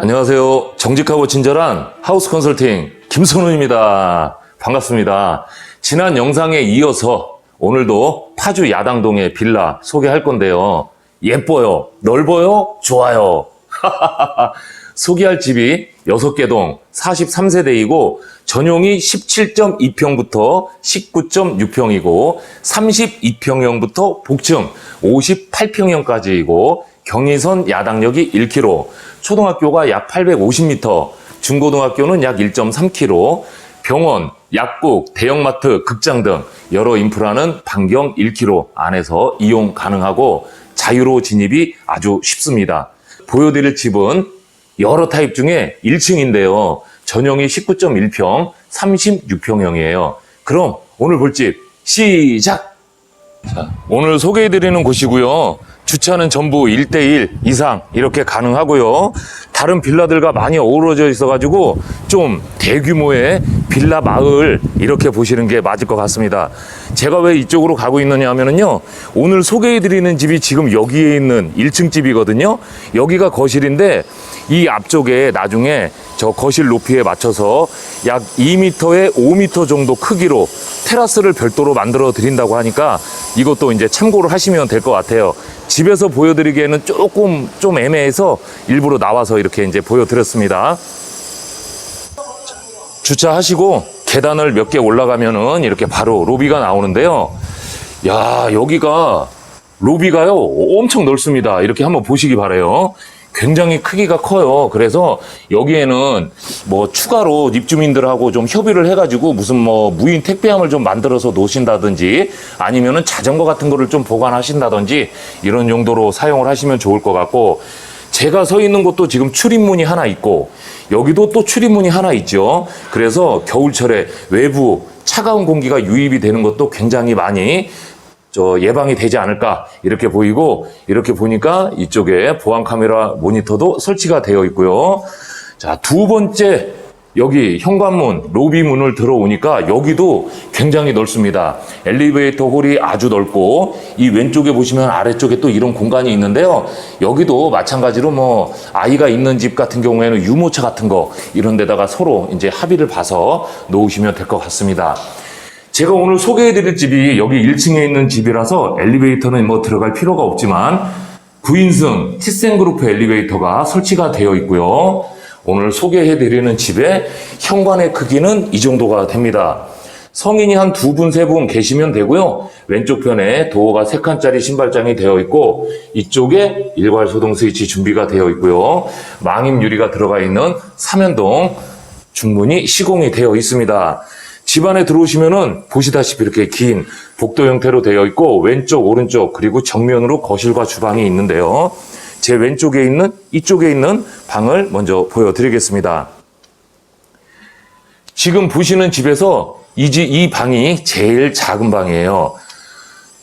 안녕하세요. 정직하고 친절한 하우스 컨설팅 김선우입니다. 반갑습니다. 지난 영상에 이어서 오늘도 파주 야당동의 빌라 소개할 건데요. 예뻐요. 넓어요. 좋아요. 소개할 집이 6개 동 43세대이고 전용이 17.2평부터 19.6평이고 32평형부터 복층 58평형까지이고 경의선 야당역이 1km, 초등학교가 약 850m, 중고등학교는 약 1.3km, 병원, 약국, 대형마트, 극장 등 여러 인프라는 반경 1km 안에서 이용 가능하고 자유로 진입이 아주 쉽습니다. 보여드릴 집은 여러 타입 중에 1층인데요. 전용이 19.1평, 36평형이에요. 그럼 오늘 볼 집 시작! 자, 오늘 소개해드리는 곳이고요. 주차는 전부 1대1 이상 이렇게 가능하고요. 다른 빌라들과 많이 어우러져 있어가지고 좀 대규모의 빌라 마을 이렇게 보시는 게 맞을 것 같습니다. 제가 왜 이쪽으로 가고 있느냐 하면은요. 오늘 소개해드리는 집이 지금 여기에 있는 1층 집이거든요. 여기가 거실인데 이 앞쪽에 나중에 저 거실 높이에 맞춰서 약 2m에 5m 정도 크기로 테라스를 별도로 만들어 드린다고 하니까 이것도 이제 참고를 하시면 될 것 같아요. 집에서 보여드리기에는 조금 좀 애매해서 일부러 나와서 이렇게 이제 보여드렸습니다. 주차하시고 계단을 몇 개 올라가면은 이렇게 바로 로비가 나오는데요. 야, 여기가 로비가요 엄청 넓습니다. 이렇게 한번 보시기 바래요. 굉장히 크기가 커요. 그래서 여기에는 뭐 추가로 입주민들하고 좀 협의를 해가지고 무슨 뭐 무인 택배함을 좀 만들어서 놓으신다든지 아니면은 자전거 같은 거를 좀 보관하신다든지 이런 용도로 사용을 하시면 좋을 것 같고 제가 서 있는 곳도 지금 출입문이 하나 있고 여기도 또 출입문이 하나 있죠. 그래서 겨울철에 외부 차가운 공기가 유입이 되는 것도 굉장히 많이 저 예방이 되지 않을까 이렇게 보이고 이렇게 보니까 이쪽에 보안 카메라 모니터도 설치가 되어 있고요. 자, 두 번째 여기 현관문, 로비 문을 들어오니까 여기도 굉장히 넓습니다. 엘리베이터 홀이 아주 넓고 이 왼쪽에 보시면 아래쪽에 또 이런 공간이 있는데요. 여기도 마찬가지로 뭐 아이가 있는 집 같은 경우에는 유모차 같은 거 이런 데다가 서로 이제 합의를 봐서 놓으시면 될 것 같습니다. 제가 오늘 소개해드릴 집이 여기 1층에 있는 집이라서 엘리베이터는 뭐 들어갈 필요가 없지만 9인승 티센그룹 엘리베이터가 설치가 되어 있고요. 오늘 소개해드리는 집의 현관의 크기는 이 정도가 됩니다. 성인이 한 두 분, 세 분 계시면 되고요. 왼쪽 편에 도어가 세 칸짜리 신발장이 되어 있고 이쪽에 일괄 소동 스위치 준비가 되어 있고요. 망임 유리가 들어가 있는 삼연동 중문이 시공이 되어 있습니다. 집 안에 들어오시면은 보시다시피 이렇게 긴 복도 형태로 되어 있고 왼쪽 오른쪽 그리고 정면으로 거실과 주방이 있는데요. 제 왼쪽에 있는 이쪽에 있는 방을 먼저 보여드리겠습니다. 지금 보시는 집에서 이, 집, 이 방이 제일 작은 방이에요.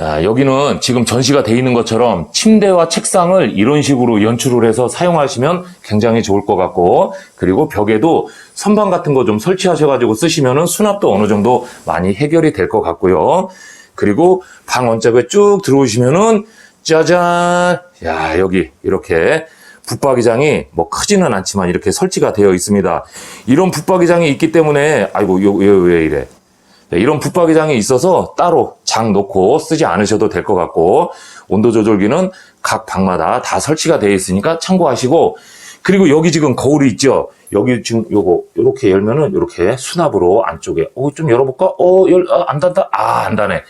자, 여기는 지금 전시가 돼 있는 것처럼 침대와 책상을 이런 식으로 연출을 해서 사용하시면 굉장히 좋을 것 같고, 그리고 벽에도 선반 같은 거 좀 설치하셔가지고 쓰시면은 수납도 어느 정도 많이 해결이 될 것 같고요. 그리고 방 원짝에 쭉 들어오시면은 짜잔! 야, 여기 이렇게 붙박이장이 뭐 크지는 않지만 이렇게 설치가 되어 있습니다. 이런 붙박이장이 있기 때문에, 아이고, 요, 요, 왜 이래. 네, 이런 붙박이장이 있어서 따로 장 놓고 쓰지 않으셔도 될 것 같고 온도 조절기는 각 방마다 다 설치가 되어 있으니까 참고하시고 그리고 여기 지금 거울이 있죠. 여기 지금 요거 요렇게 열면은 요렇게 수납으로 안쪽에 어 좀 열어볼까? 어열안 닫다 아안 닫네.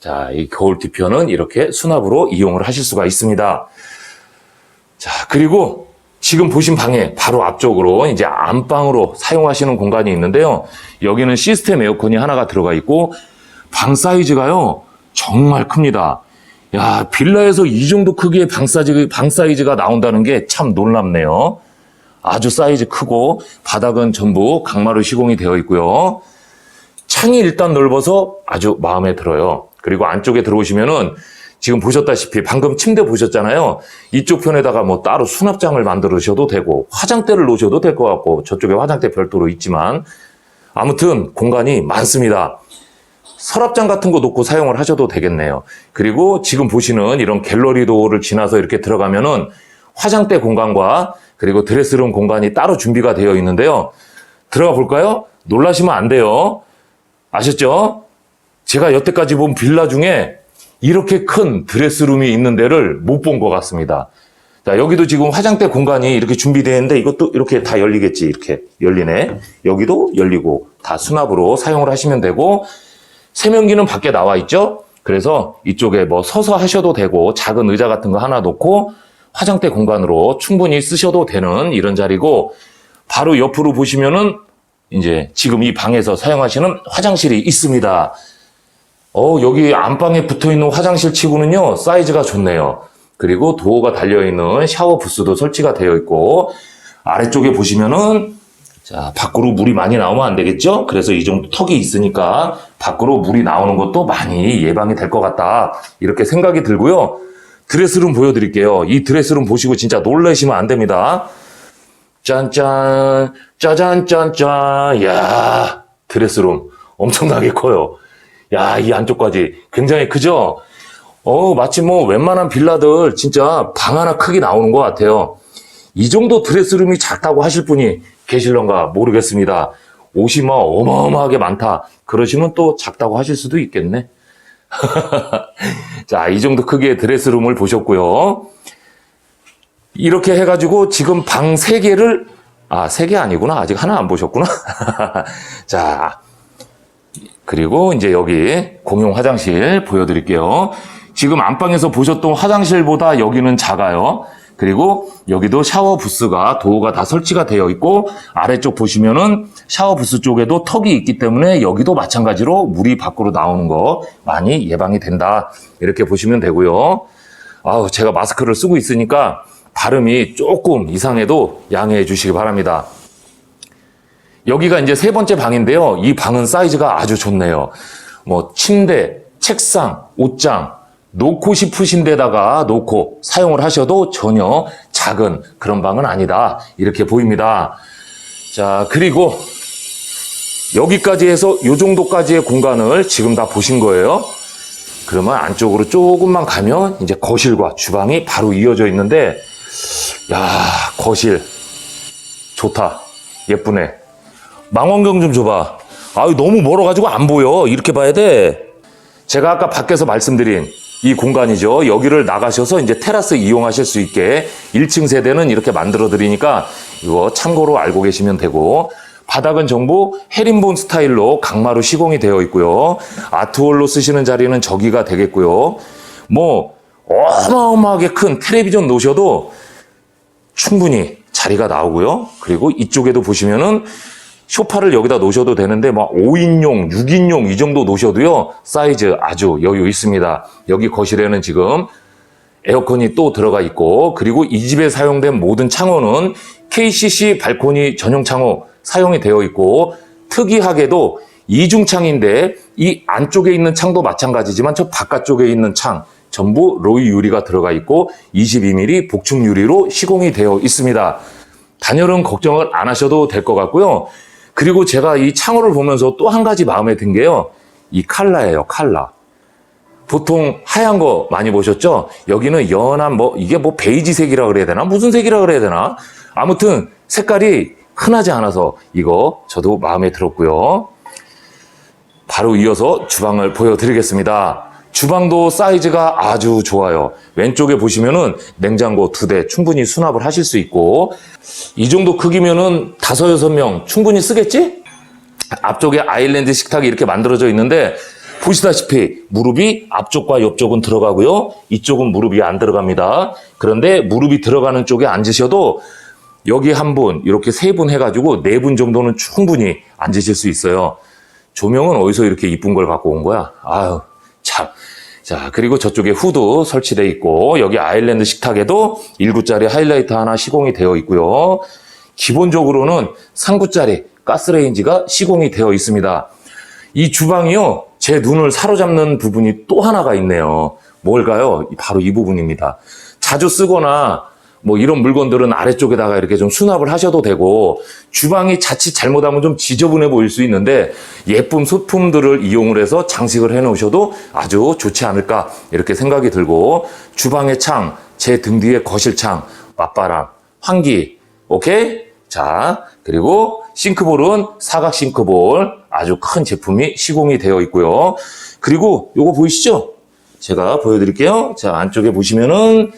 자이 거울 뒤편은 이렇게 수납으로 이용을 하실 수가 있습니다. 자 그리고 지금 보신 방에 바로 앞쪽으로 이제 안방으로 사용하시는 공간이 있는데요. 여기는 시스템 에어컨이 하나가 들어가 있고 방 사이즈가요 정말 큽니다. 야 빌라에서 이 정도 크기의 방 사이즈 방 사이즈가 나온다는 게 참 놀랍네요. 아주 사이즈 크고 바닥은 전부 강마루 시공이 되어 있고요. 창이 일단 넓어서 아주 마음에 들어요. 그리고 안쪽에 들어오시면은 지금 보셨다시피 방금 침대 보셨잖아요. 이쪽 편에다가 뭐 따로 수납장을 만들으셔도 되고 화장대를 놓으셔도 될 것 같고 저쪽에 화장대 별도로 있지만 아무튼 공간이 많습니다. 서랍장 같은 거 놓고 사용을 하셔도 되겠네요. 그리고 지금 보시는 이런 갤러리 도어를 지나서 이렇게 들어가면은 화장대 공간과 그리고 드레스룸 공간이 따로 준비가 되어 있는데요. 들어가 볼까요? 놀라시면 안 돼요. 아셨죠? 제가 여태까지 본 빌라 중에 이렇게 큰 드레스룸이 있는 데를 못 본 것 같습니다. 자, 여기도 지금 화장대 공간이 이렇게 준비되어 있는데 이것도 이렇게 다 열리겠지. 이렇게 열리네. 여기도 열리고 다 수납으로 사용을 하시면 되고 세면기는 밖에 나와 있죠? 그래서 이쪽에 뭐 서서 하셔도 되고 작은 의자 같은 거 하나 놓고 화장대 공간으로 충분히 쓰셔도 되는 이런 자리고 바로 옆으로 보시면은 이제 지금 이 방에서 사용하시는 화장실이 있습니다. 어, 여기 안방에 붙어 있는 화장실 치고는요, 사이즈가 좋네요. 그리고 도어가 달려있는 샤워 부스도 설치가 되어 있고, 아래쪽에 보시면은, 자, 밖으로 물이 많이 나오면 안 되겠죠? 그래서 이 정도 턱이 있으니까, 밖으로 물이 나오는 것도 많이 예방이 될 것 같다. 이렇게 생각이 들고요. 드레스룸 보여드릴게요. 이 드레스룸 보시고 진짜 놀라시면 안 됩니다. 짠짠, 짜잔, 짠짠. 야 드레스룸 엄청나게 커요. 야, 이 안쪽까지 굉장히 크죠? 어, 마치 뭐 웬만한 빌라들 진짜 방 하나 크게 나오는 것 같아요. 이 정도 드레스룸이 작다고 하실 분이 계실런가 모르겠습니다. 옷이 뭐 어마어마하게 많다. 그러시면 또 작다고 하실 수도 있겠네. 자, 이 정도 크기의 드레스룸을 보셨고요. 이렇게 해가지고 지금 방 3개를, 아, 3개 아니구나. 아직 하나 안 보셨구나. 자, 그리고 이제 여기 공용 화장실 보여드릴게요. 지금 안방에서 보셨던 화장실보다 여기는 작아요. 그리고 여기도 샤워 부스가 도어가 다 설치가 되어 있고 아래쪽 보시면은 샤워 부스 쪽에도 턱이 있기 때문에 여기도 마찬가지로 물이 밖으로 나오는 거 많이 예방이 된다. 이렇게 보시면 되고요. 아우 제가 마스크를 쓰고 있으니까 발음이 조금 이상해도 양해해 주시기 바랍니다. 여기가 이제 세 번째 방인데요. 이 방은 사이즈가 아주 좋네요. 뭐 침대, 책상, 옷장 놓고 싶으신 데다가 놓고 사용을 하셔도 전혀 작은 그런 방은 아니다. 이렇게 보입니다. 자, 그리고 여기까지 해서 이 정도까지의 공간을 지금 다 보신 거예요. 그러면 안쪽으로 조금만 가면 이제 거실과 주방이 바로 이어져 있는데 야, 거실 좋다. 예쁘네. 망원경 좀 줘봐. 아유, 너무 멀어가지고 안 보여. 이렇게 봐야 돼. 제가 아까 밖에서 말씀드린 이 공간이죠. 여기를 나가셔서 이제 테라스 이용하실 수 있게 1층 세대는 이렇게 만들어 드리니까 이거 참고로 알고 계시면 되고 바닥은 전부 헤린본 스타일로 강마루 시공이 되어 있고요. 아트홀로 쓰시는 자리는 저기가 되겠고요. 뭐 어마어마하게 큰 텔레비전 놓으셔도 충분히 자리가 나오고요. 그리고 이쪽에도 보시면은 쇼파를 여기다 놓으셔도 되는데 막 5인용, 6인용 이 정도 놓으셔도요. 사이즈 아주 여유 있습니다. 여기 거실에는 지금 에어컨이 또 들어가 있고 그리고 이 집에 사용된 모든 창호는 KCC 발코니 전용 창호 사용이 되어 있고 특이하게도 이중창인데 이 안쪽에 있는 창도 마찬가지지만 저 바깥쪽에 있는 창 전부 로이 유리가 들어가 있고 22mm 복층 유리로 시공이 되어 있습니다. 단열은 걱정을 안 하셔도 될 것 같고요. 그리고 제가 이 창호를 보면서 또 한 가지 마음에 든 게요. 이 칼라예요, 칼라. 보통 하얀 거 많이 보셨죠? 여기는 연한 뭐 이게 뭐 베이지색이라 그래야 되나? 무슨 색이라 그래야 되나? 아무튼 색깔이 흔하지 않아서 이거 저도 마음에 들었고요. 바로 이어서 주방을 보여드리겠습니다. 주방도 사이즈가 아주 좋아요. 왼쪽에 보시면은 냉장고 두 대 충분히 수납을 하실 수 있고 이 정도 크기면은 다섯 여섯 명 충분히 쓰겠지? 앞쪽에 아일랜드 식탁이 이렇게 만들어져 있는데 보시다시피 무릎이 앞쪽과 옆쪽은 들어가고요. 이쪽은 무릎이 안 들어갑니다. 그런데 무릎이 들어가는 쪽에 앉으셔도 여기 한 분, 이렇게 세 분 해가지고 네 분 정도는 충분히 앉으실 수 있어요. 조명은 어디서 이렇게 이쁜 걸 갖고 온 거야? 아유, 참. 자, 그리고 저쪽에 후드 설치되어 있고, 여기 아일랜드 식탁에도 1구짜리 하이라이트 하나 시공이 되어 있고요. 기본적으로는 3구짜리 가스레인지가 시공이 되어 있습니다. 이 주방이요, 제 눈을 사로잡는 부분이 또 하나가 있네요. 뭘까요? 바로 이 부분입니다. 자주 쓰거나 뭐 이런 물건들은 아래쪽에다가 이렇게 좀 수납을 하셔도 되고 주방이 자칫 잘못하면 좀 지저분해 보일 수 있는데 예쁜 소품들을 이용을 해서 장식을 해 놓으셔도 아주 좋지 않을까 이렇게 생각이 들고 주방의 창, 제 등 뒤에 거실 창 맞바람, 환기, 오케이? 자, 그리고 싱크볼은 사각 싱크볼, 아주 큰 제품이 시공이 되어 있고요. 그리고 요거 보이시죠? 제가 보여드릴게요. 자, 안쪽에 보시면은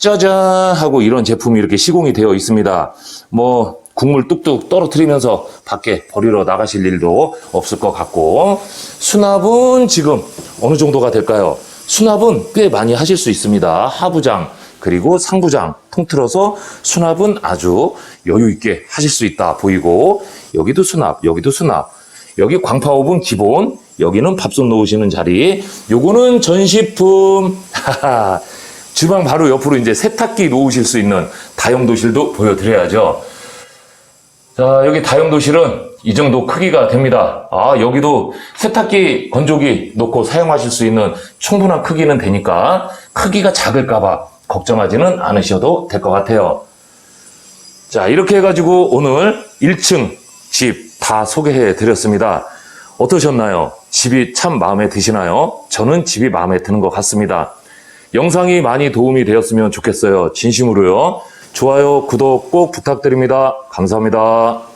짜잔 하고 이런 제품이 이렇게 시공이 되어 있습니다. 뭐 국물 뚝뚝 떨어뜨리면서 밖에 버리러 나가실 일도 없을 것 같고 수납은 지금 어느 정도가 될까요? 수납은 꽤 많이 하실 수 있습니다. 하부장 그리고 상부장 통틀어서 수납은 아주 여유 있게 하실 수 있다 보이고 여기도 수납 여기도 수납 여기 광파 오븐 기본 여기는 밥솥 놓으시는 자리 요거는 전시품. 주방 바로 옆으로 이제 세탁기 놓으실 수 있는 다용도실도 보여드려야죠. 자, 여기 다용도실은 이 정도 크기가 됩니다. 아, 여기도 세탁기, 건조기 놓고 사용하실 수 있는 충분한 크기는 되니까 크기가 작을까봐 걱정하지는 않으셔도 될 것 같아요. 자, 이렇게 해가지고 오늘 1층 집 다 소개해 드렸습니다. 어떠셨나요? 집이 참 마음에 드시나요? 저는 집이 마음에 드는 것 같습니다. 영상이 많이 도움이 되었으면 좋겠어요. 진심으로요. 좋아요, 구독 꼭 부탁드립니다. 감사합니다.